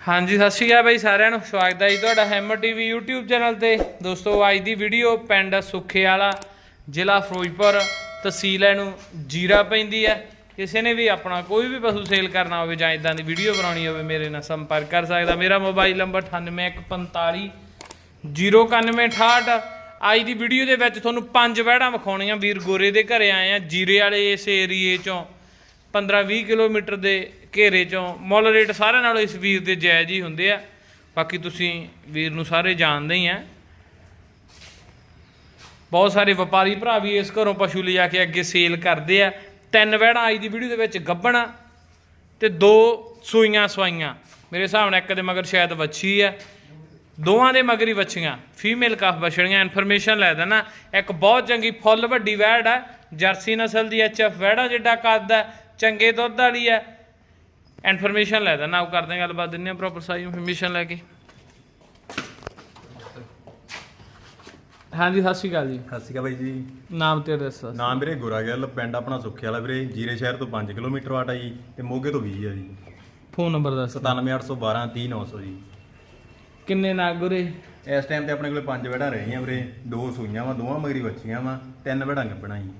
ਹਾਂਜੀ, ਸਤਿ ਸ਼੍ਰੀ ਅਕਾਲ ਬਾਈ ਸਾਰਿਆਂ ਨੂੰ। ਸਵਾਗਤ ਹੈ ਜੀ ਤੁਹਾਡਾ ਹੈਮਰ ਟੀਵੀ YouTube ਚੈਨਲ ਤੇ। ਦੋਸਤੋ, ਅੱਜ ਦੀ ਵੀਡੀਓ ਪਿੰਡ ਸੁੱਖੇ ਵਾਲਾ ਜ਼ਿਲ੍ਹਾ ਫਿਰੋਜ਼ਪੁਰ, ਤਹਿਸੀਲ ਹੈ ਨੂੰ ਜੀਰਾ ਪੈਂਦੀ ਹੈ। ਕਿਸੇ ਨੇ ਵੀ ਆਪਣਾ ਕੋਈ ਵੀ ਪਸ਼ੂ ਸੇਲ ਕਰਨਾ ਹੋਵੇ ਜਾਂ ਇਦਾਂ ਦੀ ਵੀਡੀਓ ਬਣਾਉਣੀ ਹੋਵੇ, ਮੇਰੇ ਨਾਲ ਸੰਪਰਕ ਕਰ ਸਕਦਾ। ਮੇਰਾ ਮੋਬਾਈਲ ਨੰਬਰ 98145 09168 ਅੱਜ ਦੀ ਵੀਡੀਓ ਦੇ ਵਿੱਚ ਤੁਹਾਨੂੰ ਪੰਜ ਵਹਿੜਾਂ ਵਿਖਾਉਣੀਆਂ। ਵੀਰ ਗੋਰੇ ਦੇ ਘਰੇ ਆਏ ਆ, ਜੀਰੇ ਵਾਲੇ ਇਸ ਏਰੀਏ ਚੋਂ। 15-20 ਕਿਲੋਮੀਟਰ ਦੇ ਘੇਰੇ ਚੋਂ ਮੁੱਲ ਰੇਟ ਸਾਰਿਆਂ ਨਾਲੋਂ ਇਸ ਵੀਰ ਦੇ ਜਾਇਜ਼ ਹੀ ਹੁੰਦੇ ਆ। ਬਾਕੀ ਤੁਸੀਂ ਵੀਰ ਨੂੰ ਸਾਰੇ ਜਾਣਦੇ ਹੀ ਆ। ਬਹੁਤ ਸਾਰੇ ਵਪਾਰੀ ਭਰਾ ਵੀ ਇਸ ਘਰੋਂ ਪਸ਼ੂ ਲਿਜਾ ਕੇ ਅੱਗੇ ਸੇਲ ਕਰਦੇ ਆ। ਤਿੰਨ ਵਹਿੜਾਂ ਅੱਜ ਦੀ ਵੀਡੀਓ ਦੇ ਵਿੱਚ ਗੱਭਣਾ ਤੇ ਦੋ ਸੂਈਆਂ ਸਵਾਈਆਂ। ਮੇਰੇ ਹਿਸਾਬ ਨਾਲ ਇੱਕ ਦੇ ਮਗਰ ਸ਼ਾਇਦ ਵੱਛੀ ਆ। ਦੋਵਾਂ ਦੇ ਮਗਰੀ ਵੱਛੀਆਂ। ਫੀਮੇਲ ਕਾਫ ਬਛੜੀਆਂ ਇਨਫੋਰਮੇਸ਼ਨ ਲੈ ਦੇਣਾ। ਇੱਕ ਬਹੁਤ ਚੰਗੀ ਫੁੱਲ ਵੱਡੀ ਵੈੜ ਆ। ਜਰਸੀ ਨਸਲ ਦੀ ਐਚਐਫ ਵਹਿੜਾ ਜਿੱਡਾ ਕੱਦ ਆ। ਚੰਗੇ ਦੁੱਧ ਵਾਲੀ ਆ। ਇਨਫੋਰਮੇਸ਼ਨ ਲੈ ਦੇਣਾ ਉਹ ਕਰਦੇ ਹਾਂ ਗੱਲਬਾਤ ਦਿੰਨੇ ਆ ਪ੍ਰੋਪਰ ਸਾਈ ਇਨਫੋਰਮੇਸ਼ਨ ਲੈ ਕੇ। ਹਾਂਜੀ ਸਤਿ ਸ਼੍ਰੀ ਅਕਾਲ ਜੀ। ਸਤਿ ਸ਼੍ਰੀ ਅਕਾਲ ਬਾਈ ਜੀ। ਨਾਮ ਤੇ ਦੱਸੋ ਨਾਮ ਵੀਰੇ ਗੋਰਾ ਗਿੱਲ ਪਿੰਡ ਆਪਣਾ ਸੁੱਖੇ ਵਾਲਾ ਵੀਰੇ ਜੀਰੇ ਸ਼ਹਿਰ ਤੋਂ 5 ਕਿਲੋਮੀਟਰ ਵਾਟ ਆ ਜੀ ਤੇ ਮੋਗੇ ਤੋਂ 20 ਆ ਜੀ। ਫੋਨ ਨੰਬਰ ਦੱਸ 97812 30900 ਜੀ। ਕਿੰਨੇ ਨਾਗੁਰੇ ਇਸ ਟਾਈਮ ਤੇ ਆਪਣੇ ਕੋਲੇ ਪੰਜ ਵੜਾਂ ਰਹੀਆਂ ਵੀਰੇ ਦੋ ਸੂਈਆਂ ਵਾ ਦੋਵਾਂ ਮਗਰੀ ਬੱਚੀਆਂ ਵਾ ਤਿੰਨ ਵੜਾਂ ਗੱਪਣਾ ਜੀ।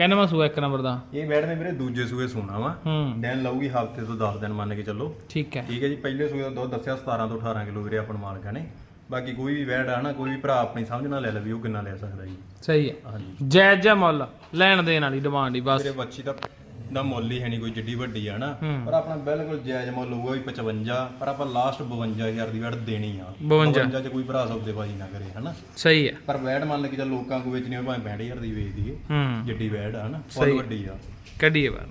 ਕਹਿੰਦਾ ਮੈਂ ਸੂ ਇੱਕ ਨੰਬਰ ਦਾ? ਇਹ ਵੜ ਨੇ ਵੀਰੇ ਦੂਜੇ ਸੂਏ ਸੂਣਾ ਵਾ। ਹੂੰ। ਦਿਨ ਲਊਗੀ ਹਫ਼ਤੇ ਤੋਂ 10 ਦਿਨ ਮੰਨ ਕੇ ਚੱਲੋ। ਠੀਕ ਹੈ। ਠੀਕ ਹੈ ਜੀ ਪਹਿਲੇ ਸੂਏ ਦਾ ਦੁੱਧ ਦੱਸਿਆ 17 ਤੋਂ 18 ਕਿਲੋ ਵੀਰੇ ਆਪਣ ਮਾਲਕਾਂ ਨੇ। ਬਾਕੀ ਕੋਈ ਵੀ ਵੜ ਆ ਨਾ ਕੋਈ ਵੀ ਭਰਾ ਆਪਣੀ ਸਮਝ ਨਾਲ ਲੈ ਲਵੇ ਉਹ ਕਿੰਨਾ ਲੈ ਸਕਦਾ ਜੀ। ਸਹੀ ਹੈ। ਹਾਂਜੀ। ਜਾਇਜ਼ ਜਿਹਾ ਮੁੱਲ ਲੈਣ ਦੇਣ ਵਾਲੀ ਡਿਮਾਂਡ ਹੀ ਬਸ। ਵੀਰੇ ਬੱਚੀ ਦਾ ਦਾ ਮੁੱਲ ਹੀ ਹੈ ਨਹੀਂ ਕੋਈ ਜਿੱਡੀ ਵੱਡੀ ਆ ਨਾ। ਪਰ ਆਪਣਾ ਬਿਲਕੁਲ ਜਾਇਜ਼ ਮੁੱਲ ਹੋਊਗਾ ਵੀ 55 ਪਰ ਆਪਾਂ ਲਾਸਟ 52000 ਦੀ ਵੈਟ ਦੇਣੀ ਆ। 52 ਚ ਕੋਈ ਭਰਾ ਸੌਦੇਬਾਜ਼ੀ ਨਾ ਕਰੇ ਹਨਾ। ਸਹੀ ਹੈ ਪਰ ਵੈਟ ਮੰਨ ਕੇ ਚੱਲ ਲੋਕਾਂ ਕੋ ਵੇਚਣੀ ਹੋਵੇ ਭਾਵੇਂ 65000 ਦੀ ਵੇਚ ਦਈਏ। ਜਿੱਡੀ ਵੈਟ ਆ ਸਹੀ। ਬਹੁਤ ਵੱਡੀ ਆ। ਕੱਢੀਏ ਬਾਹਰ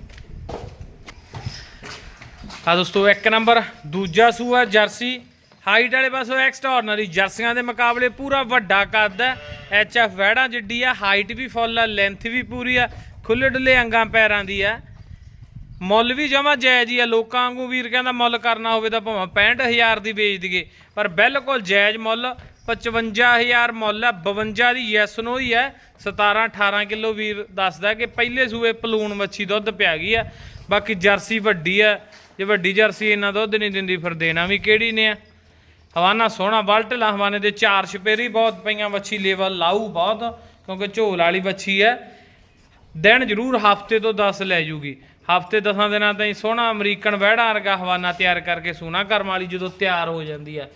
ਆ ਦੋਸਤੋ ਇੱਕ ਨੰਬਰ ਦੂਜਾ ਸੂਆ ਜਰਸੀ। ਹਾਈਟ ਵਾਲੇ ਪਾਸੋਂ ਐਕਸਟਰਾਰਨਰੀ ਜਰਸੀਆਂ ਦੇ ਮੁਕਾਬਲੇ ਪੂਰਾ ਵੱਡਾ ਕੱਦ ਹੈ। ਐਚਐਫ ਵੈੜਾਂ ਜਿੱਡੀ ਆ ਹਾਈਟ ਵੀ ਫੁੱਲ ਆ ਲੈਂਥ ਵੀ ਪੂਰੀ ਆ। ਖੁੱਲੇ ਡੁੱਲੇ ਅੰਗਾਂ ਪੈਰਾਂ ਦੀ ਆ। ਮੁੱਲ ਵੀ ਜਮਾ ਜਾਇਜ਼ ਹੀ ਆ। ਲੋਕਾਂ ਵਾਂਗੂ ਵੀਰ ਕਹਿੰਦਾ ਮੁੱਲ ਕਰਨਾ ਹੋਵੇ ਤਾਂ ਭਾਵੇਂ 65000 ਦੀ ਵੇਚ ਦਈਏ, ਪਰ ਬਿਲਕੁਲ ਜਾਇਜ਼ ਮੁੱਲ 55000 ਮੁੱਲ ਹੈ 52 ਦੀ ਯੈਸ ਨੋ ਹੀ ਹੈ 17 18 ਕਿਲੋ ਵੀਰ ਦੱਸਦਾ ਕਿ ਪਹਿਲੇ ਸੂਏ ਪਲੂਣ ਮੱਛੀ ਦੁੱਧ ਪਿਆ ਗਈ ਆ। ਬਾਕੀ ਜਰਸੀ ਵੱਡੀ ਆ। ਜੇ ਵੱਡੀ ਜਰਸੀ ਇੰਨਾ ਦੁੱਧ ਨਹੀਂ ਦਿੰਦੀ, ਫਿਰ ਦੇਣਾ ਵੀ ਕਿਹੜੀ ਨੇ ਆ। ਹਵਾਨਾ ਸੋਹਣਾ ਬਲਟ ਲਾ ਹਵਾਨੇ ਦੇ ਚਾਰ ਛਪੇਰੀ ਬਹੁਤ ਪਈਆਂ ਵੱਛੀ ਲੈਵਲ ਲਾਊ ਬਹੁਤ, ਕਿਉਂਕਿ ਝੋਲ ਵਾਲੀ ਵੱਛੀ ਹੈ ਦਿਨ ਜ਼ਰੂਰ ਹਫ਼ਤੇ ਤੋਂ 10 ਲੈ ਜੂਗੀ। ਹਫ਼ਤੇ 10 ਦਿਨਾਂ ਤਾਈਂ ਸੋਹਣਾ ਅਮਰੀਕਨ ਵਹਿੜਾ ਵਰਗਾ ਹਵਾਨਾ ਤਿਆਰ ਕਰਕੇ ਸੂਣਾ ਕਰਮ ਵਾਲੀ ਜਦੋਂ ਤਿਆਰ ਹੋ ਜਾਂਦੀ ਆ।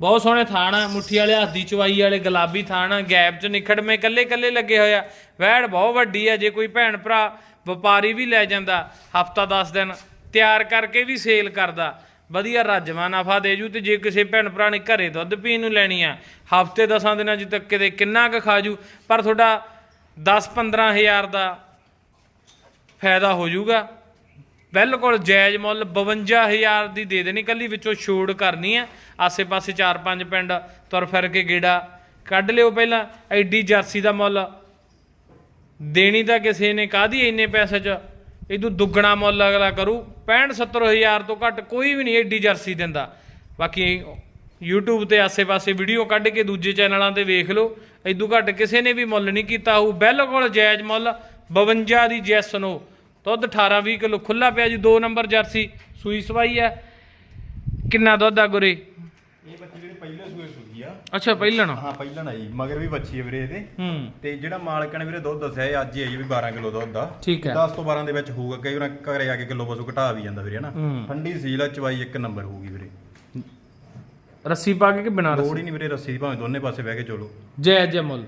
ਬਹੁਤ ਸੋਹਣੇ ਥਾਣ ਆ, ਮੁੱਠੀ ਵਾਲੇ ਹੱਥ ਦੀ ਚਵਾਈ ਵਾਲੇ ਗੁਲਾਬੀ ਥਾਣ ਆ, ਗੈਪ ਚ ਨਿਖੜਵੇਂ ਕੱਲੇ ਕੱਲੇ ਲੱਗੇ ਹੋਇਆ ਵਹਿੜ ਬਹੁਤ ਵੱਡੀ ਆ, ਜੇ ਕੋਈ ਭੈਣ ਭਰਾ ਵਪਾਰੀ ਵੀ ਲੈ ਜਾਂਦਾ, ਹਫਤਾ 10 ਦਿਨ ਤਿਆਰ ਕਰਕੇ ਵੀ ਸੇਲ ਕਰਦਾ। ਵਧੀਆ ਰਾਜਮਾ ਨਫਾ ਦੇ ਜੂ ਤੇ ਜੇ ਕਿਸੇ ਭੈਣ ਭਰਾ ਨੇ ਘਰੇ ਦੁੱਧ ਪੀਣ ਨੂੰ ਲੈਣੀ ਆ, ਹਫ਼ਤੇ 10 ਦਿਨਾਂ ਚ ਤੱਕ ਕਿਤੇ ਕਿੰਨਾ ਕੁ ਖਾਜੂ ਪਰ ਤੁਹਾਡਾ 10 15000 ਦਾ ਫਾਇਦਾ ਹੋ ਜਾਊਗਾ। ਬਿਲਕੁਲ ਜਾਇਜ਼ ਮੁੱਲ 52000 ਦੀ ਦੇ ਦੇਣੀ, ਕੱਲੀ ਵਿੱਚੋਂ ਛੋੜ ਕਰਨੀ ਹੈ। ਆਸੇ-ਪਾਸੇ 4-5 ਪਿੰਡ ਤੁਰ ਫਿਰ ਕੇ ਗੇੜਾ ਕੱਢ ਲਿਓ ਪਹਿਲਾਂ। ਐਡੀ ਜਰਸੀ ਦਾ ਮੁੱਲ ਦੇਣੀ ਤਾਂ ਕਿਸੇ ਨੇ ਕਾਦੀ ਇੰਨੇ ਪੈਸੇ 'ਚ? ਇਹਦੂ ਦੁੱਗਣਾ ਮੁੱਲ ਅਗਲਾ ਕਰੂ। 65-70000 ਤੋਂ ਘੱਟ ਕੋਈ ਵੀ ਨਹੀਂ ਐਡੀ ਜਰਸੀ ਦਿੰਦਾ। ਬਾਕੀ YouTube ਤੇ ਆਸੇ-ਪਾਸੇ ਵੀਡੀਓ ਕੱਢ ਕੇ ਦੂਜੇ ਚੈਨਲਾਂ ਤੇ ਵੇਖ ਲਓ। ਐਦੂ ਘੱਟ ਕਿਸੇ ਨੇ ਵੀ ਮੁੱਲ ਨਹੀਂ ਕੀਤਾ। ਉਹ ਬਿਲਕੁਲ ਜਾਇਜ਼ ਮੁੱਲ 52 ਦੀ ਜੈਸ ਨੋ ਦੁੱਧ 18-20 ਕਿਲੋ ਖੁੱਲਾ ਪਿਆ ਜੀ 2 ਨੰਬਰ ਜਰਸੀ ਸੂਈ ਸਵਾਈ ਹੈ। ਕਿੰਨਾ ਦੁੱਧ ਆ ਗੁਰੇ? ਇਹ ਬੱਚੀ ਜਿਹੜੇ ਪਹਿਲੇ ਸੂਏ ਸੂਈ ਆ। ਅੱਛਾ ਪਹਿਲਣ। ਹਾਂ ਪਹਿਲਾਂ ਆਈ ਮਗਰ ਵੀ ਬੱਚੀ ਹੈ ਵੀਰੇ ਇਹਦੇ। ਹੂੰ। ਤੇ ਜਿਹੜਾ ਮਾਲਕਾਂ ਨੇ ਵੀਰੇ ਦੁੱਧ ਦੱਸਿਆ ਇਹ ਅੱਜ ਹੀ ਆਈ ਵੀ 12 ਕਿਲੋ ਦੁੱਧ ਦਾ ਠੀਕ ਹੈ। 10 ਤੋਂ 12 ਦੇ ਵਿੱਚ ਹੋਊਗਾ ਕਈ ਵਾਰ ਘਰੇ ਆ ਕੇ ਕਿਲੋ ਪਸ਼ੂ ਘਟਾ ਵੀ ਜਾਂਦਾ ਵੀਰੇ ਹਨਾ। ਠੰਡੀ ਸੀਲ ਆ ਚਵਾਈ ਇੱਕ ਨੰਬਰ ਹੋਊਗੀ ਵੀਰੇ। ਰੱਸੀ ਪਾ ਕੇ ਕਿ ਬਿਨਾ ਰੱਸੀ ਲੋੜ ਹੀ ਨਹੀਂ ਵੀਰੇ ਰੱਸੀ ਦੀ ਭਾਵੇਂ ਦੋਨੇ ਪਾਸੇ ਬਹਿ ਕੇ ਚਲੋ। ਜੈ ਜੈ ਮੁੱਲ।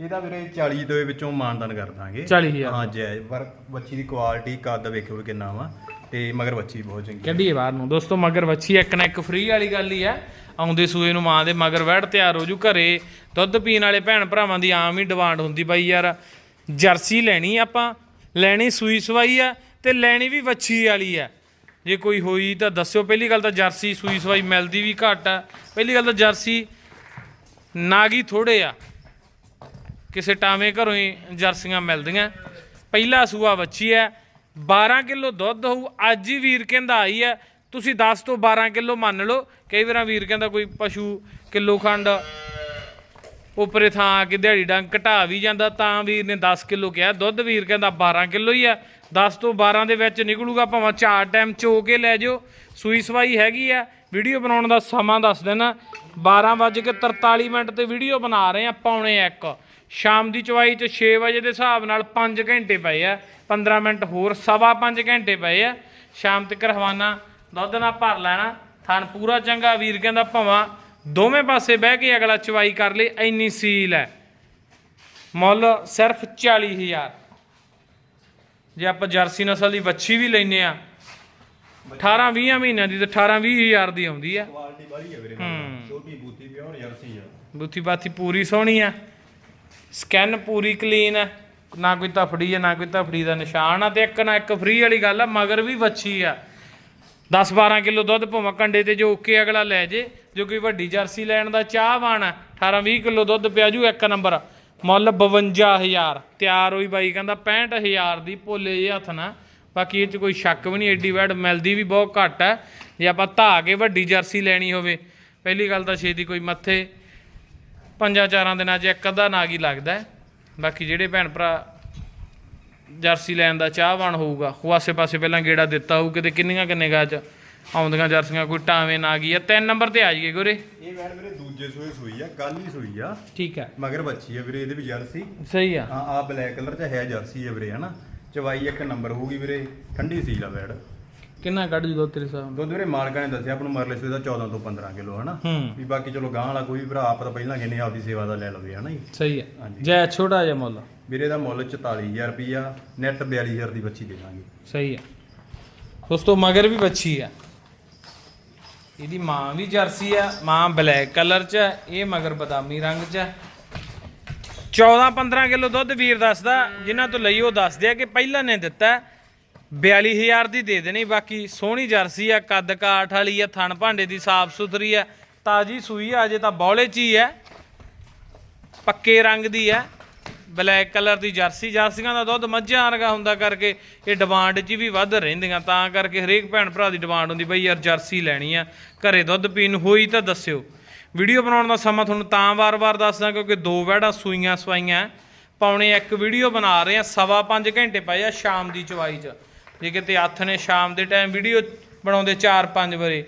ਇਹਦਾ ਵੀਰੇ 40 ਦੇ ਵਿੱਚੋਂ ਮਾਨਦਾਨ ਕਰ ਦਾਂਗੇ। 40000 ਹਾਂ ਜੈ ਪਰ ਬੱਚੀ ਦੀ ਕੁਆਲਿਟੀ ਕੱਦ ਵੇਖੋ ਵੀ ਕਿੰਨਾ ਵਾ। ਤੇ ਮਗਰ ਬੱਚੀ ਬਹੁਤ ਚੰਗੀ ਕੱਢੀਏ ਬਾਹਰ ਨੂੰ। ਦੋਸਤੋ ਮਗਰ ਵੱਛੀ ਇੱਕ ਨਾ ਇੱਕ ਫ੍ਰੀ ਵਾਲੀ ਗੱਲ ਹੀ ਆ। ਆਉਂਦੇ ਸੂਏ ਨੂੰ ਮਾਂ ਦੇ ਮਗਰ ਵੜ ਤਿਆਰ ਹੋ ਜੂ ਘਰੇ। ਦੁੱਧ ਪੀਣ ਵਾਲੇ ਭੈਣ ਭਰਾਵਾਂ ਦੀ ਆਮ ਹੀ ਡਿਮਾਂਡ ਹੁੰਦੀ ਬਾਈ ਯਾਰ। ਜਰਸੀ ਲੈਣੀ ਆਪਾਂ। ਲੈਣੀ ਸੂਈ ਸਵਾਈ ਆ ਤੇ ਲੈਣੀ ਵੀ ਵੱਛੀ ਵਾਲੀ ਆ। ਜੇ ਕੋਈ ਹੋਈ ਤਾਂ ਦੱਸਿਓ। ਪਹਿਲੀ ਗੱਲ ਤਾਂ ਜਰਸੀ ਸੂਈ ਸਵਾਈ ਮਿਲਦੀ ਵੀ ਘੱਟ ਆ। ਪਹਿਲੀ ਗੱਲ ਤਾਂ ਜਰਸੀ ਨਾਗੀ ਥੋੜੇ ਆ। ਕਿਸੇ ਟਾਵੇਂ ਘਰੋਂ ਹੀ ਜਰਸੀਆਂ ਮਿਲਦੀਆਂ। ਪਹਿਲਾ ਸੂਆ ਵੱਛੀ ਹੈ 12 ਕਿਲੋ ਦੁੱਧ ਹੋਊ, ਅੱਜ ਹੀ ਵੀਰ ਕਹਿੰਦਾ ਆਈ ਹੈ। ਤੁਸੀਂ 10 ਤੋਂ 12 ਕਿਲੋ ਮੰਨ ਲਓ, ਕਈ ਵਾਰਾਂ ਵੀਰ ਕਹਿੰਦਾ ਕੋਈ ਪਸ਼ੂ ਕਿਲੋ ਖੰਡ ਉਪਰੇ ਥਾਂ ਆ ਕੇ ਦਿਹਾੜੀ ਡੰਗ ਘਟਾ ਵੀ ਜਾਂਦਾ, ਤਾਂ ਵੀਰ ਨੇ 10 ਕਿਲੋ ਕਿਹਾ। ਦੁੱਧ ਵੀਰ ਕਹਿੰਦਾ 12 ਕਿਲੋ ਹੀ ਆ 10 ਤੋਂ 12 ਦੇ ਵਿੱਚ ਨਿਕਲੂਗਾ, ਭਾਵੇਂ ਚਾਰ ਟਾਈਮ ਚੋ ਕੇ ਲੈ ਜਾਓ। ਸੂਈ ਸਵਾਈ ਹੈਗੀ ਆ ਵੀਡੀਓ ਬਣਾਉਣ ਦਾ ਸਮਾਂ ਦੱਸ ਦੇਣਾ। 12:43 ਮਿੰਟ ਤੇ ਵੀਡੀਓ ਬਣਾ ਰਹੇ ਆ ਪੌਣੇ 1 ਸ਼ਾਮ ਦੀ ਚਵਾਈ ਚ 6 ਵਜੇ ਦੇ ਹਿਸਾਬ ਨਾਲ 5 ਘੰਟੇ ਪਏ ਆ 15 ਮਿੰਟ ਹੋਰ ਸਵਾ 5 ਘੰਟੇ ਪਏ ਆ। ਸ਼ਾਮ ਤੱਕ ਹਵਾਨਾ ਦੁੱਧ ਨਾਲ ਭਰ ਲੈਣਾ ਥਣ ਪੂਰਾ ਚੰਗਾ ਵੀਰ ਕਹਿੰਦਾ ਭਾਵਾਂ ਦੋਵੇਂ ਪਾਸੇ ਬਹਿ ਕੇ ਅਗਲਾ ਚਵਾਈ ਕਰ ਲੇ ਇੰਨੀ ਸੀਲ ਹੈ। ਮੁੱਲ ਸਿਰਫ 40000 ਜੇ ਆਪਾਂ ਜਰਸੀ ਨਸਲ ਦੀ ਵੱਛੀ ਵੀ ਲੈਨੇ ਆ 18 20 ਮਹੀਨਿਆਂ ਦੀ ਤੇ 18 20000 ਦੀ ਆਉਂਦੀ ਆ। ਕੁਆਲਿਟੀ ਬਾਹਲੀ ਹੈ ਵੀਰੇ। ਛੋਟੀ ਬੂਤੀ ਪਿਓਰ ਜਰਸੀ ਆ। ਬੁੱਥੀ ਬਾਥੀ ਪੂਰੀ ਸੋਹਣੀ ਆ। ਸਕੈਨ ਪੂਰੀ ਕਲੀਨ ਹੈ। ਨਾ ਕੋਈ ਧਫੜੀ ਹੈ, ਨਾ ਕੋਈ ਧਫੜੀ ਦਾ ਨਿਸ਼ਾਨ ਆ ਤੇ ਇੱਕ ਨਾ ਇੱਕ ਫ੍ਰੀ ਵਾਲੀ ਗੱਲ ਆ, ਮਗਰ ਵੀ ਵੱਛੀ ਆ। 10 12 ਕਿਲੋ ਦੁੱਧ ਭਾਵੇਂ ਕੰਡੇ ਤੇ ਜੋ ਕੇ ਅਗਲਾ ਲੈ ਜੇ, ਜੋ ਕੋਈ ਵੱਡੀ ਜਰਸੀ ਲੈਣ ਦਾ ਚਾਹਵਾਨ ਆ 18 20 ਕਿਲੋ ਦੁੱਧ ਪਿਆਜੂ ਇੱਕ ਨੰਬਰ। ਮੁੱਲ 52000 ਤਿਆਰ ਹੋਈ ਬਾਈ ਕਹਿੰਦਾ 65000 ਦੀ ਭੋਲੇ ਜੇ ਹੱਥ ਨਾ ਬਾਕੀ ਇਹ ਚ ਕੋਈ ਸ਼ੱਕ ਵੀ ਨਹੀਂ ਐਡੀ ਵੈਡ ਮਿਲਦੀ ਵੀ ਬਹੁਤ ਘੱਟ ਹੈ। ਜੇ ਆਪਾਂ ਧਾ ਕੇ ਵੱਡੀ ਜਰਸੀ ਲੈਣੀ ਹੋਵੇ, ਪਹਿਲੀ ਗੱਲ ਤਾਂ ਛੇਤੀ ਕੋਈ ਮੱਥੇ ਪੰਜਾਂ ਚਾਰਾਂ ਦਿਨਾਂ 'ਚ ਇੱਕ ਅੱਧਾ ਨਾਗ ਹੀ ਲੱਗਦਾ। ਬਾਕੀ ਜਿਹੜੇ ਭੈਣ ਭਰਾ ਜਰਸੀ ਲੈਣ ਦਾ ਚਾਹਵਾਨ ਹੋਊਗਾ ਉਹ ਆਸੇ-ਪਾਸੇ ਪਹਿਲਾਂ ਗੇੜਾ ਦਿੱਤਾ ਹੋਊ ਕਿਤੇ ਕਿੰਨੀਆਂ ਕਿੰਨੇ ਗਾਂ 'ਚ ਆਉਂਦੀਆਂ ਜਰਸੀਆਂ ਕੋਈ ਟਾਵੇਂ ਨਾਗੀ ਆ। ਤਿੰਨ ਨੰਬਰ ਤੇ ਆ ਜਾਈਏ ਗੋਰੇ। ਇਹ ਵੈਣ ਵੀਰੇ ਦੂਜੇ ਸੂਏ ਸੂਈ ਆ ਕੱਲ ਹੀ ਸੂਈ ਆ। ਠੀਕ ਹੈ ਮਗਰ ਬੱਚੀ ਆ ਵੀਰੇ ਇਹਦੇ ਵੀ ਜਰਸੀ। ਸਹੀ ਆ। ਹਾਂ ਆ ਬਲੈਕ ਕਲਰ ਚ ਹੈ ਜਰਸੀ ਆ ਵੀਰੇ ਹਨਾ। ਚਵਾਈ ਇੱਕ ਨੰਬਰ ਹੋਊਗੀ ਵੀਰੇ ਠੰਡੀ ਸੀਲ ਆ ਵੈੜ ਕਿੰਨਾ ਕੱਢ ਜੂ ਦੁੱਧ ਤੇਰੇ ਹਿਸਾਬ ਦੁੱਧ ਵੀਰੇ ਮਾਲਕਾਂ ਨੇ ਦੱਸਿਆ ਆਪਾਂ ਨੂੰ ਮਰਲੇ ਸੂਏ ਦਾ 14 ਤੋਂ 15 ਕਿਲੋ ਹਨਾ? ਹੂੰ। ਵੀ ਬਾਕੀ ਚਲੋ ਗਾਂ ਵਾਲਾ ਕੋਈ ਵੀ ਭਰਾ ਆਪ ਤਾਂ ਪਹਿਲਾਂ ਕਿੰਨੇ ਆਪਦੀ ਸੇਵਾ ਦਾ ਲੈ ਲਵੇ ਹਨਾ ਜੀ? ਸਹੀ ਹੈ ਹਾਂਜੀ। ਜੈ ਛੋਟਾ ਜਿਹਾ ਮੁੱਲ। ਵੀਰੇ ਦਾ ਮੁੱਲ 44000 ਰੁਪਿਆ ਨੈਟ 42000 ਦੀ ਬੱਚੀ ਦੇ ਦਾਂਗੇ। ਸਹੀ ਹੈ ਦੋਸਤੋ ਮਗਰ ਵੀ ਬੱਚੀ ਆ। ਇਹਦੀ ਮਾਂ ਵੀ ਜਰਸੀ ਆ ਮਾਂ ਬਲੈਕ ਕਲਰ ਚ ਹੈ, ਇਹ ਮਗਰ ਬਦਾਮੀ ਰੰਗ ਚ 14 15 ਕਿਲੋ ਦੁੱਧ ਵੀਰ ਦੱਸਦਾ ਜਿਨ੍ਹਾਂ ਤੋਂ ਲਈ ਉਹ ਦੱਸਦੇ ਆ ਕਿ ਪਹਿਲਾਂ ਨੇ ਦਿੱਤਾ 42000 ਦੀ ਦੇ ਦੇਣੀ, ਬਾਕੀ ਸੋਹਣੀ ਜਰਸੀ ਆ, ਕੱਦ ਕਾਠ ਵਾਲੀ ਆ, ਥਣ ਭਾਂਡੇ ਦੀ ਸਾਫ਼ ਸੁਥਰੀ ਆ, ਤਾਜੀ ਸੂਈ ਆ, ਅਜੇ ਤਾਂ ਬੌਲੇ ਚ ਹੀ ਆ, ਪੱਕੇ ਰੰਗ ਦੀ ਹੈ ਬਲੈਕ ਕਲਰ ਦੀ ਜਰਸੀ, ਜਰਸੀਆਂ ਦਾ ਦੁੱਧ ਮੱਝਾਂ ਵਰਗਾ ਹੁੰਦਾ ਕਰਕੇ ਇਹ ਡਿਮਾਂਡ 'ਚ ਵੀ ਵੱਧ ਰਹਿੰਦੀਆਂ, ਤਾਂ ਕਰਕੇ ਹਰੇਕ ਭੈਣ ਭਰਾ ਦੀ ਡਿਮਾਂਡ ਹੁੰਦੀ ਬਈ ਯਾਰ ਜਰਸੀ ਲੈਣੀ ਆ, ਘਰੇ ਦੁੱਧ ਪੀਣ ਹੋਈ ਤਾਂ ਦੱਸਿਓ। ਵੀਡੀਓ ਬਣਾਉਣ ਦਾ ਸਮਾਂ ਤੁਹਾਨੂੰ ਤਾਂ ਵਾਰ-ਵਾਰ ਦੱਸਦਾ ਕਿਉਂਕਿ ਦੋ ਵਹਿੜਾਂ ਸੂਈਆਂ ਸਵਾਈਆਂ ਪਾਉਣੇ ਇੱਕ ਵੀਡੀਓ ਬਣਾ ਰਹੇ ਆ, ਸਵਾ ਪੰਜ ਘੰਟੇ ਪਏ ਆ ਸ਼ਾਮ ਦੀ ਚਵਾਈ 'ਚ। ਜੇ ਕਿਤੇ ਹੱਥ ਨੇ ਸ਼ਾਮ ਦੇ ਟਾਈਮ ਵੀਡੀਓ ਬਣਾਉਂਦੇ 4-5 ਵਰੇ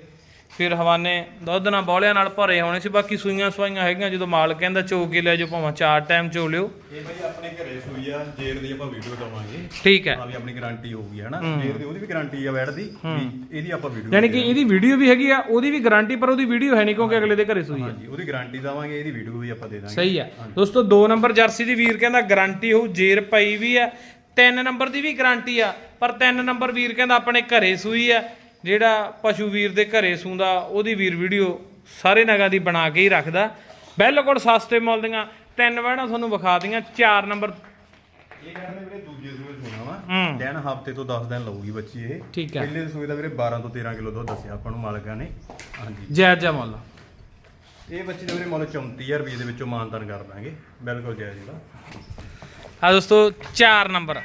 ਫਿਰ ਹਵਾਨੇ ਦੁੱਧ ਨਾਲ ਬੌਲਿਆਂ ਨਾਲ ਭਰੇ ਹੋਣੇ ਸੀ ਬਾਕੀ ਸੂਈਆਂ ਸਵਾਈਆਂ ਹੈਗੀਆਂ ਜਦੋਂ ਮਾਲ ਕਹਿੰਦਾ ਚੋ ਕੇ ਲੈ ਜਾਓ ਭਾਵੇਂ ਚਾਰ ਟਾਈਮ ਚੋ ਲਿਓ। ਇਹ ਬਈ ਆਪਣੇ ਘਰੇ ਸੂਈ ਆ ਜੇਰ ਦੀ ਆਪਾਂ ਵੀਡੀਓ ਦਵਾਂਗੇ। ਠੀਕ ਹੈ। ਹਾਂ ਵੀ ਆਪਣੀ ਗਾਰੰਟੀ ਹੋਊਗੀ ਹਨਾ? ਜੇਰ ਦੀ ਉਹਦੀ ਵੀ ਗਾਰੰਟੀ ਆ ਵੈੜ ਦੀ ਵੀ ਇਹਦੀ ਆਪਾਂ ਵੀਡੀਓ ਯਾਨੀ ਕਿ ਇਹਦੀ ਵੀਡੀਓ ਵੀ ਹੈਗੀ ਆ ਉਹਦੀ ਵੀ ਗਾਰੰਟੀ ਪਰ ਉਹਦੀ ਵੀਡੀਓ ਹੈ ਨਹੀਂ ਕਿਉਂਕਿ ਅਗਲੇ ਦੇ ਘਰੇ ਸੂਈ ਆ। ਹਾਂਜੀ ਉਹਦੀ ਗਾਰੰਟੀ ਦਵਾਂਗੇ ਇਹਦੀ ਵੀਡੀਓ ਵੀ ਆਪਾਂ ਦੇ ਦਾਂਗੇ। ਸਹੀ ਆ। ਦੋਸਤੋ 2 ਨੰਬਰ ਜਰਸੀ ਦੀ ਵੀਰ ਕਹਿੰਦਾ ਗਾਰੰਟੀ ਹੋਊ ਜੇਰ ਪਈ ਵੀ ਆ 3 ਨੰਬਰ ਦੀ ਵੀ ਗਾਰੰਟੀ ਆ ਪਰ 3 ਨੰਬਰ ਵੀਰ ਕਹਿੰਦਾ ਆਪਣੇ ਘਰੇ ਸੂਈ ਆ ਜਿਹੜਾ ਪਸ਼ੂ ਵੀਰ ਦੇ ਘਰੇ ਸੂੰਦਾ ਉਹਦੀ ਵੀਰ ਵੀਡੀਓ ਸਾਰੇ ਨਗਾਂ ਦੀ ਬਣਾ ਕੇ ਹੀ ਰੱਖਦਾ। ਬਿਲਕੁਲ ਸਸਤੇ ਮੁੱਲ ਦੀਆਂ ਤਿੰਨ ਵਹਿਣਾ ਤੁਹਾਨੂੰ ਵਿਖਾ ਦੀਆਂ 4 ਨੰਬਰ। ਇਹ ਕਹਿੰਦੇ ਵੀਰੇ ਦੂਜੇ ਸੂਏ ਸੋਣਾ ਵਾ। ਦਿਨ ਹਫ਼ਤੇ ਤੋਂ 10 ਦਿਨ ਲਊਗੀ ਬੱਚੀ ਇਹ। ਠੀਕ ਹੈ। ਪਹਿਲੇ ਸੂਏ ਦਾ ਵੀਰੇ 12 ਤੋਂ 13 ਕਿਲੋ ਦੁੱਧ ਦੱਸਿਆ ਆਪਾਂ ਨੂੰ ਮਾਲਕਾਂ ਨੇ। ਹਾਂਜੀ। ਜੈ ਜੈ ਮੁੱਲ। ਇਹ ਬੱਚੀ ਦਾ ਵੀਰੇ ਮੁੱਲ 34000 ਰੁਪਏ ਦੇ ਵਿੱਚੋਂ ਮਾਨਤਨ ਕਰ ਦਾਂਗੇ। ਬਿਲਕੁਲ ਜਾਇਜ਼ ਜਿਹੜਾ ਆ ਦੋਸਤੋ 4 ਨੰਬਰ।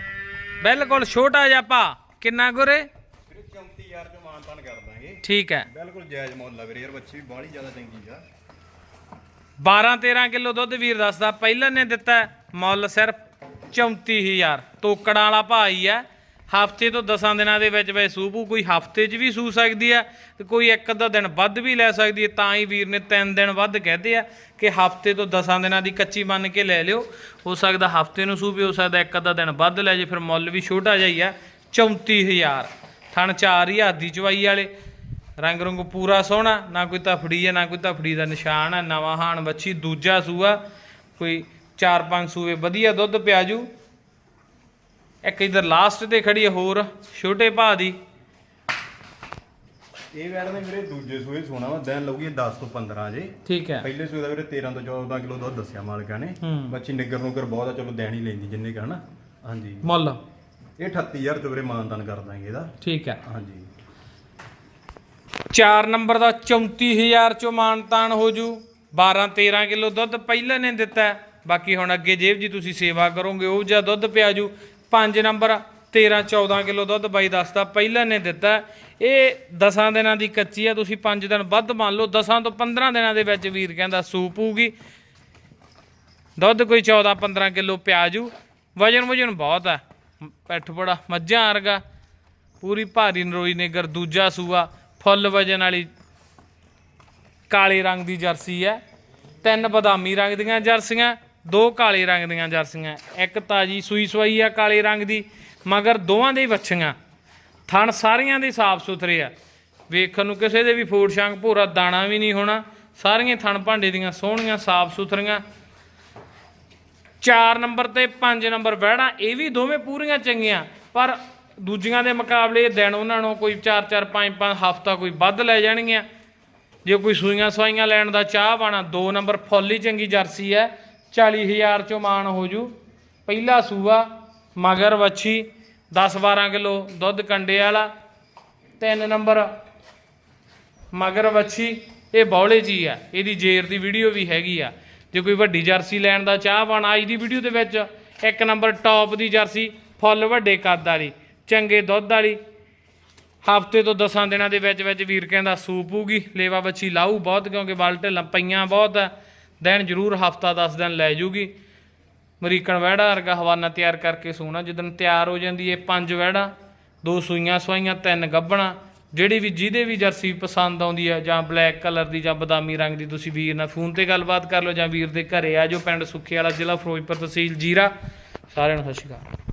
ਬਿਲਕੁਲ ਛੋਟਾ ਜਿਹਾ ਭਾ ਕਿੰਨਾ ਗੁਰੇ ਵੀਰੇ 34000 ਚੋਂ ਮਾਨਤਨ ਕਰ ਦਾਂਗੇ। ਠੀਕ ਹੈ। ਬਿਲਕੁਲ ਜਾਇਜ਼ ਮੁੱਲ ਆ ਵੀਰੇ ਯਾਰ ਬੱਚੀ ਵੀ ਬਾਹਲੀ ਜ਼ਿਆਦਾ ਚੰਗੀ ਆ। 12 13 ਕਿਲੋ ਦੁੱਧ ਵੀਰ ਦੱਸਦਾ ਪਹਿਲਾਂ ਨੇ ਦਿੱਤਾ ਮੁੱਲ ਸਿਰਫ 34000 ਤੋਕੜਾਂ ਵਾਲਾ ਭਾਈ ਹੈ। ਹਫ਼ਤੇ ਤੋਂ 10 ਦਿਨਾਂ ਦੇ ਵਿੱਚ ਵੇ ਸੂਪੂ ਕੋਈ ਹਫ਼ਤੇ 'ਚ ਵੀ ਸੂ ਸਕਦੀ ਹੈ ਤੇ ਕੋਈ ਇੱਕ ਅੱਧਾ ਦਿਨ ਵੱਧ ਵੀ ਲੈ ਸਕਦੀ ਹੈ ਤਾਂ ਹੀ ਵੀਰ ਨੇ 3 ਦਿਨ ਵੱਧ ਕਹਦੇ ਆ ਕਿ ਹਫ਼ਤੇ ਤੋਂ 10 ਦਿਨਾਂ ਦੀ ਕੱਚੀ ਮੰਨ ਕੇ ਲੈ ਲਿਓ। ਹੋ ਸਕਦਾ ਹਫ਼ਤੇ ਨੂੰ ਸੂ ਵੀ ਹੋ ਸਕਦਾ, ਇੱਕ ਅੱਧਾ ਦਿਨ ਵੱਧ ਲੈ ਜੇ, ਫਿਰ ਮੁੱਲ ਵੀ ਛੋਟਾ ਜਿਹਾ ਹੀ ਆ 34000 ਥਣ 4000 ਦੀ ਚਵਾਈ ਵਾਲੇ। ਰੰਗ ਰੰਗ ਪੂਰਾ ਸੋਹਣਾ, ਨਾ ਕੋਈ ਤਫੜੀ ਹੈ ਨਾ ਕੋਈ ਤਫੜੀ ਦਾ ਨਿਸ਼ਾਨ ਹੈ ਨਵਾਂ ਹਾਣ ਬੱਚੀ ਦੂਜਾ ਸੂਆ, ਕੋਈ 4-5 ਸੂਏ ਵਧੀਆ ਦੁੱਧ ਪਿਆਜੂ। ਇੱਕ ਇਧਰ ਲਾਸਟ ਤੇ ਖੜੀ ਹੈ ਹੋਰ ਛੋਟੇ ਭਾ ਦੀ। ਇਹ ਵੈੜ ਨੇ ਵੀਰੇ ਦੂਜੇ ਸੂਏ ਸੋਣਾ ਵਾ ਦਿਨ ਲਊਗੀ 10 ਤੋਂ 15 ਜੇ। ਠੀਕ ਹੈ। ਪਹਿਲੇ ਸੂਏ ਦਾ ਵੀਰੇ 13 ਤੋਂ 14 ਕਿਲੋ ਦੁੱਧ ਦੱਸਿਆ ਮਾਲਕਾਂ ਨੇ। ਬੱਚੀ ਨਿੱਗਰ ਨੂਗਰ ਬਹੁਤ ਆ ਚਲੋ ਦੇਣ ਹੀ ਲੈਂਦੀ ਜਿੰਨੇ ਕਾ ਹਨਾ। ਹਾਂਜੀ। ਮੁੱਲ। ਇਹ 38000 ਤੋਂ ਵੀਰੇ ਮਾਨਤਨ ਕਰ ਦਾਂਗੇ ਇਹਦਾ। ਠੀਕ ਹੈ। ਹਾਂਜੀ। 4 ਨੰਬਰ ਦਾ 34000 ਚੋਂ ਮਾਨਤਾਨ ਹੋ ਜੂ। 12 13 ਕਿਲੋ ਦੁੱਧ ਪਹਿਲਾਂ ਨੇ ਦਿੱਤਾ। ਬਾਕੀ ਹੁਣ ਅੱਗੇ ਜੇਬ ਜੀ ਤੁਸੀਂ ਸੇਵਾ ਕਰੋਗੇ ਉਹ ਜਿਹਾ ਦੁੱਧ ਪਿਆ ਜੂ। 5 ਨੰਬਰ 13 14 ਕਿਲੋ ਦੁੱਧ ਬਾਈ ਦੱਸਦਾ ਪਹਿਲਾਂ ਨੇ ਦਿੱਤਾ। ਇਹ 10 ਦਿਨਾਂ ਦੀ ਕੱਚੀ ਆ, ਤੁਸੀਂ 5 ਦਿਨ ਵੱਧ ਮੰਨ ਲਓ 10 ਤੋਂ 15 ਦਿਨਾਂ ਦੇ ਵਿੱਚ ਵੀਰ ਕਹਿੰਦਾ ਸੂਪ ਹੋਊਗੀ ਦੁੱਧ ਕੋਈ 14 15 ਕਿਲੋ ਪਿਆਜੂ। ਵਜਨ ਵਜਨ ਬਹੁਤ ਹੈ ਪੈਠ ਬੜਾ, ਮੱਝਾਂ ਵਰਗਾ। ਪੂਰੀ ਭਾਰੀ ਨਰੋਈ ਨੇਗਰ, ਦੂਜਾ ਸੂਆ, ਫੁੱਲ ਵਜਨ ਵਾਲੀ ਕਾਲੇ ਰੰਗ ਦੀ ਜਰਸੀ ਹੈ ਤਿੰਨ ਬਦਾਮੀ ਰੰਗ ਦੀਆਂ ਜਰਸੀਆਂ। ਦੋ ਕਾਲੇ ਰੰਗ ਦੀਆਂ ਜਰਸੀਆਂ, ਇੱਕ ਤਾਜੀ ਸੂਈ ਸਵਾਈ ਆ ਕਾਲੇ ਰੰਗ ਦੀ, ਮਗਰ ਦੋਵਾਂ ਦੇ ਵੱਛੀਆਂ। ਥਣ ਸਾਰੀਆਂ ਦੇ ਸਾਫ਼ ਸੁਥਰੇ ਆ। ਵੇਖਣ ਨੂੰ ਕਿਸੇ ਦੇ ਵੀ ਫੂਡ ਸ਼ਾਂਗ ਭੂਰਾ ਦਾਣਾ ਵੀ ਨਹੀਂ ਹੋਣਾ। ਸਾਰੀਆਂ ਥਣ ਭਾਂਡੇ ਦੀਆਂ ਸੋਹਣੀਆਂ, ਸਾਫ਼ ਸੁਥਰੀਆਂ। 4 ਨੰਬਰ ਤੇ 5 ਨੰਬਰ ਵਹਿੜਾ, ਇਹ ਵੀ ਦੋਵੇਂ ਪੂਰੀਆਂ ਚੰਗੀਆਂ, ਪਰ ਦੂਜੀਆਂ ਦੇ ਮੁਕਾਬਲੇ ਦਿਨ ਉਹਨਾਂ ਨੂੰ ਕੋਈ 4 4 5 5 ਹਫਤਾ ਕੋਈ ਵੱਧ ਲੈ ਜਾਣਗੀਆਂ। ਜੇ ਕੋਈ ਸੂਈਆਂ ਸਵਾਈਆਂ ਲੈਣ ਦਾ ਚਾਹ ਬਾਣਾ 2 ਨੰਬਰ ਫੁੱਲ ਚੰਗੀ ਜਰਸੀ ਹੈ। 40000 ਚੋਂ ਮਾਨ ਹੋ ਜੂ। ਪਹਿਲਾ ਸੂਆ, ਮਗਰ ਵੱਛੀ 10 12 ਕਿਲੋ ਦੁੱਧ ਕੰਡੇ ਵਾਲਾ। ਤਿੰਨ ਨੰਬਰ, ਮਗਰ ਵੱਛੀ, ਇਹ ਬੌਲੇ ਜੀ ਆ। ਇਹਦੀ ਜੇਰ ਦੀ ਵੀਡੀਓ ਵੀ ਹੈਗੀ ਆ। ਜੇ ਕੋਈ ਵੱਡੀ ਜਰਸੀ ਲੈਣ ਦਾ ਚਾਹ ਬਣ ਅੱਜ ਦੀ ਵੀਡੀਓ ਦੇ ਵਿੱਚ ਇੱਕ ਨੰਬਰ ਟੌਪ ਦੀ ਜਰਸੀ, ਫੁੱਲ ਵੱਡੇ ਕੱਦ ਵਾਲੀ, ਚੰਗੇ ਦੁੱਧ ਵਾਲੀ। ਹਫ਼ਤੇ ਤੋਂ 10 ਦਿਨਾਂ ਦੇ ਵਿੱਚ ਵਿੱਚ ਵੀਰ ਕਹਿੰਦਾ ਸੂਪ ਹੋਊਗੀ ਲੇਵਾ ਬੱਚੀ ਲਾਊ ਬਹੁਤ, ਕਿਉਂਕਿ ਬਲ ਢਿੱਲਾਂ ਪਈਆਂ ਬਹੁਤ। ਆ ਦਿਨ ਜ਼ਰੂਰ ਹਫਤਾ 10 ਦਿਨ ਲੈ ਜੂਗੀ। ਅਮਰੀਕਨ ਵਹਿੜਾ ਵਰਗਾ ਹਵਾਨਾ ਤਿਆਰ ਕਰਕੇ ਸੂਣਾ। ਜਦੋਂ ਤਿਆਰ ਹੋ ਜਾਂਦੀ ਏ ਪੰਜ ਵਹਿੜਾ, ਦੋ ਸੂਈਆਂ ਸਵਾਈਆਂ, ਤਿੰਨ ਗੱਬਣਾ। ਜਿਹੜੀ ਵੀ ਜਿਹਦੇ ਵੀ ਜਰਸੀ ਪਸੰਦ ਆਉਂਦੀ ਆ, ਜਾਂ ਬਲੈਕ ਕਲਰ ਦੀ ਜਾਂ ਬਦਾਮੀ ਰੰਗ ਦੀ, ਤੁਸੀਂ ਵੀਰ ਨਾਲ ਫੋਨ ਤੇ ਗੱਲਬਾਤ ਕਰ ਲਓ ਜਾਂ ਵੀਰ ਦੇ ਘਰੇ ਆ ਜਾਓ ਪਿੰਡ ਸੁੱਖੇ ਵਾਲਾ ਜ਼ਿਲ੍ਹਾ ਫਿਰੋਜ਼ਪੁਰ ਤਹਿਸੀਲ ਜੀਰਾ। ਸਾਰਿਆਂ ਨੂੰ ਸਤਿ ਸ਼੍ਰੀ ਅਕਾਲ।